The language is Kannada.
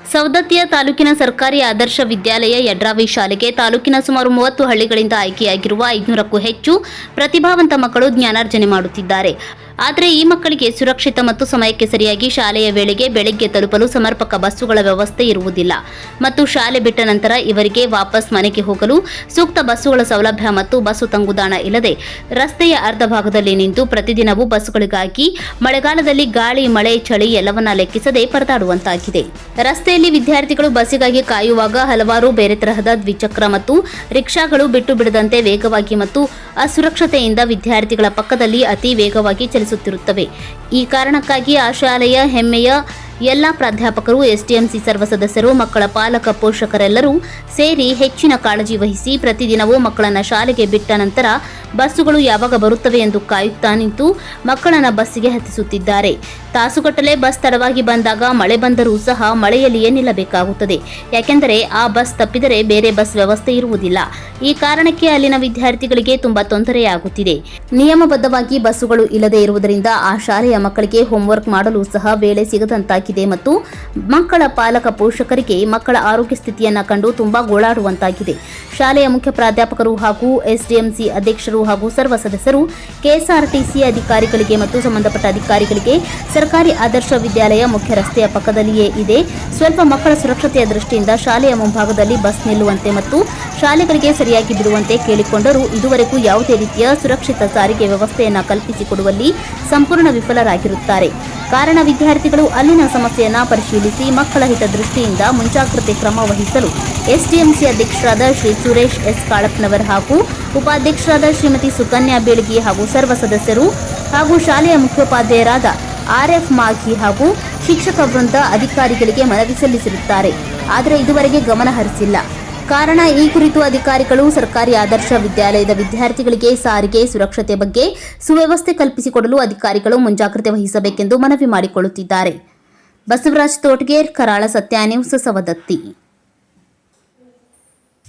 ಸವದತ್ತಿಯ ತಾಲೂಕಿನ ಸರ್ಕಾರಿ ಆದರ್ಶ ವಿದ್ಯಾಲಯ ಯಡ್ರಾವಿ ಶಾಲೆಗೆ ತಾಲೂಕಿನ ಸುಮಾರು ಮೂವತ್ತು ಹಳ್ಳಿಗಳಿಂದ ಆಯ್ಕೆಯಾಗಿರುವ ಐದುನೂರಕ್ಕೂ ಹೆಚ್ಚು ಪ್ರತಿಭಾವಂತ ಮಕ್ಕಳು ಜ್ಞಾನಾರ್ಜನೆ ಮಾಡುತ್ತಿದ್ದಾರೆ. ಆದರೆ ಈ ಮಕ್ಕಳಿಗೆ ಸುರಕ್ಷಿತ ಮತ್ತು ಸಮಯಕ್ಕೆ ಸರಿಯಾಗಿ ಶಾಲೆಯ ವೇಳೆಗೆ ಬೆಳಗ್ಗೆ ತಲುಪಲು ಸಮರ್ಪಕ ಬಸ್ಸುಗಳ ವ್ಯವಸ್ಥೆ ಇರುವುದಿಲ್ಲ. ಮತ್ತು ಶಾಲೆ ಬಿಟ್ಟ ನಂತರ ಇವರಿಗೆ ವಾಪಸ್ ಮನೆಗೆ ಹೋಗಲು ಸೂಕ್ತ ಬಸ್ಸುಗಳ ಸೌಲಭ್ಯ ಮತ್ತು ಬಸ್ಸು ತಂಗುದಾಣ ಇಲ್ಲದೆ ರಸ್ತೆಯ ಅರ್ಧ ಭಾಗದಲ್ಲಿ ನಿಂತು ಪ್ರತಿದಿನವೂ ಬಸ್ಸುಗಳಿಗಾಗಿ ಮಳೆಗಾಲದಲ್ಲಿ ಗಾಳಿ, ಮಳೆ, ಚಳಿ ಎಲ್ಲವನ್ನ ಲೆಕ್ಕಿಸದೆ ಪರದಾಡುವಂತಾಗಿದೆ. ರಸ್ತೆಯಲ್ಲಿ ವಿದ್ಯಾರ್ಥಿಗಳು ಬಸ್ಸಿಗಾಗಿ ಕಾಯುವಾಗ ಹಲವಾರು ಬೇರೆ ತರಹದ ದ್ವಿಚಕ್ರ ಮತ್ತು ರಿಕ್ಷಾಗಳು ಬಿಟ್ಟು ಬಿಡದಂತೆ ವೇಗವಾಗಿ ಮತ್ತು ಅಸುರಕ್ಷತೆಯಿಂದ ವಿದ್ಯಾರ್ಥಿಗಳ ಪಕ್ಕದಲ್ಲಿ ಅತಿ ವೇಗವಾಗಿ ಚಲಿಸುತ್ತಿರುತ್ತವೆ. ಈ ಕಾರಣಕ್ಕಾಗಿ ಆ ಶಾಲೆಯ ಹೆಮ್ಮೆಯ ಎಲ್ಲ ಪ್ರಾಧ್ಯಾಪಕರು, ಎಸ್ಡಿಎಂಸಿ ಸರ್ವ ಸದಸ್ಯರು, ಮಕ್ಕಳ ಪಾಲಕ ಪೋಷಕರೆಲ್ಲರೂ ಸೇರಿ ಹೆಚ್ಚಿನ ಕಾಳಜಿ ವಹಿಸಿ ಪ್ರತಿದಿನವೂ ಮಕ್ಕಳನ್ನ ಶಾಲೆಗೆ ಬಿಟ್ಟ ನಂತರ ಬಸ್ಸುಗಳು ಯಾವಾಗ ಬರುತ್ತವೆ ಎಂದು ಕಾಯುತ್ತಾ ನಿಂತು ಮಕ್ಕಳನ್ನ ಬಸ್ಸಿಗೆ ಹತ್ತಿಸುತ್ತಿದ್ದಾರೆ. ತಾಸುಗಟ್ಟಲೆ ಬಸ್ ತಡವಾಗಿ ಬಂದಾಗ ಮಳೆ ಬಂದರೂ ಸಹ ಮಳೆಯಲ್ಲಿಯೇ ನಿಲ್ಲಬೇಕಾಗುತ್ತದೆ. ಯಾಕೆಂದರೆ ಆ ಬಸ್ ತಪ್ಪಿದರೆ ಬೇರೆ ಬಸ್ ವ್ಯವಸ್ಥೆ ಇರುವುದಿಲ್ಲ. ಈ ಕಾರಣಕ್ಕೆ ಅಲ್ಲಿನ ವಿದ್ಯಾರ್ಥಿಗಳಿಗೆ ತುಂಬಾ ತೊಂದರೆಯಾಗುತ್ತಿದೆ. ನಿಯಮಬದ್ಧವಾಗಿ ಬಸ್ಸುಗಳು ಇಲ್ಲದೆ ಇರುವುದರಿಂದ ಆ ಶಾಲೆಯ ಮಕ್ಕಳಿಗೆ ಹೋಂವರ್ಕ್ ಮಾಡಲು ಸಹ ವೇಳೆ ಸಿಗದಂತಾಗಿದೆ ಮತ್ತು ಮಕ್ಕಳ ಪಾಲಕ ಪೋಷಕರಿಗೆ ಮಕ್ಕಳ ಆರೋಗ್ಯ ಸ್ಥಿತಿಯನ್ನು ಕಂಡು ತುಂಬಾ ಗೋಳಾಡುವಂತಾಗಿದೆ. ಶಾಲೆಯ ಮುಖ್ಯ ಪ್ರಾಧ್ಯಾಪಕರು ಹಾಗೂ ಎಸ್ಡಿಎಂಸಿ ಅಧ್ಯಕ್ಷರು ಹಾಗೂ ಸರ್ವ ಸದಸ್ಯರು, ಕೆಎಸ್ಆರ್ಟಿಸಿ ಅಧಿಕಾರಿಗಳಿಗೆ ಮತ್ತು ಸಂಬಂಧಪಟ್ಟ ಅಧಿಕಾರಿಗಳಿಗೆ ಸರ್ಕಾರಿ ಆದರ್ಶ ವಿದ್ಯಾಲಯ ಮುಖ್ಯ ರಸ್ತೆಯ ಪಕ್ಕದಲ್ಲಿಯೇ ಇದೆ. ಸ್ವಲ್ಪ ಮಕ್ಕಳ ಸುರಕ್ಷತೆಯ ದೃಷ್ಟಿಯಿಂದ ಶಾಲೆಯ ಮುಂಭಾಗದಲ್ಲಿ ಬಸ್ ನಿಲ್ಲುವಂತೆ ಮತ್ತು ಶಾಲೆಗಳಿಗೆ ಸರಿಯಾಗಿ ಬಿಡುವಂತೆ ಕೇಳಿಕೊಂಡರೂ ಇದುವರೆಗೂ ಯಾವುದೇ ರೀತಿಯ ಸುರಕ್ಷಿತ ಸಾರಿಗೆ ವ್ಯವಸ್ಥೆಯನ್ನು ಕಲ್ಪಿಸಿಕೊಡುವಲ್ಲಿ ಸಂಪೂರ್ಣ ವಿಫಲರಾಗಿರುತ್ತಾರೆ. ಕಾರಣ ವಿದ್ಯಾರ್ಥಿಗಳು ಅಲ್ಲಿನ ಸಮಸ್ಯೆಯನ್ನು ಪರಿಶೀಲಿಸಿ ಮಕ್ಕಳ ಹಿತದೃಷ್ಟಿಯಿಂದ ಮುಂಜಾಗ್ರತೆ ಕ್ರಮ ವಹಿಸಲು ಎಸ್ಡಿಎಂಸಿ ಅಧ್ಯಕ್ಷರಾದ ಶ್ರೀ ಸುರೇಶ್ ಎಸ್. ಕಾಳಪ್ಪನವರ್ ಹಾಗೂ ಉಪಾಧ್ಯಕ್ಷರಾದ ಶ್ರೀಮತಿ ಸುಕನ್ಯಾ ಬೇಳಗಿ ಹಾಗೂ ಸರ್ವ ಸದಸ್ಯರು ಹಾಗೂ ಶಾಲೆಯ ಮುಖ್ಯೋಪಾಧ್ಯಾಯರಾದ ಆರ್ಎಫ್ ಮಾಘಿ ಹಾಗೂ ಶಿಕ್ಷಕ ವೃಂದ ಅಧಿಕಾರಿಗಳಿಗೆ ಮನವಿ ಸಲ್ಲಿಸಿರುತ್ತಾರೆ. ಆದರೆ ಇದುವರೆಗೆ ಗಮನ ಹರಿಸಿಲ್ಲ. ಕಾರಣ? ಈ ಕುರಿತು ಅಧಿಕಾರಿಗಳು ಸರ್ಕಾರಿ ಆದರ್ಶ ವಿದ್ಯಾಲಯದ ವಿದ್ಯಾರ್ಥಿಗಳಿಗೆ ಸಾರಿಗೆ, ಸುರಕ್ಷತೆ ಬಗ್ಗೆ ಸುವ್ಯವಸ್ಥೆ ಕಲ್ಪಿಸಿಕೊಡಲು ಅಧಿಕಾರಿಗಳು ಮುಂಜಾಗ್ರತೆ ವಹಿಸಬೇಕೆಂದು ಮನವಿ ಮಾಡಿಕೊಳ್ಳುತ್ತಿದ್ದಾರೆ. ಬಸವರಾಜ್ ತೋಟಗೇರ್, ಕರಾಳ ಸತ್ಯ ನ್ಯೂಸ್, ಸವದತ್ತಿ.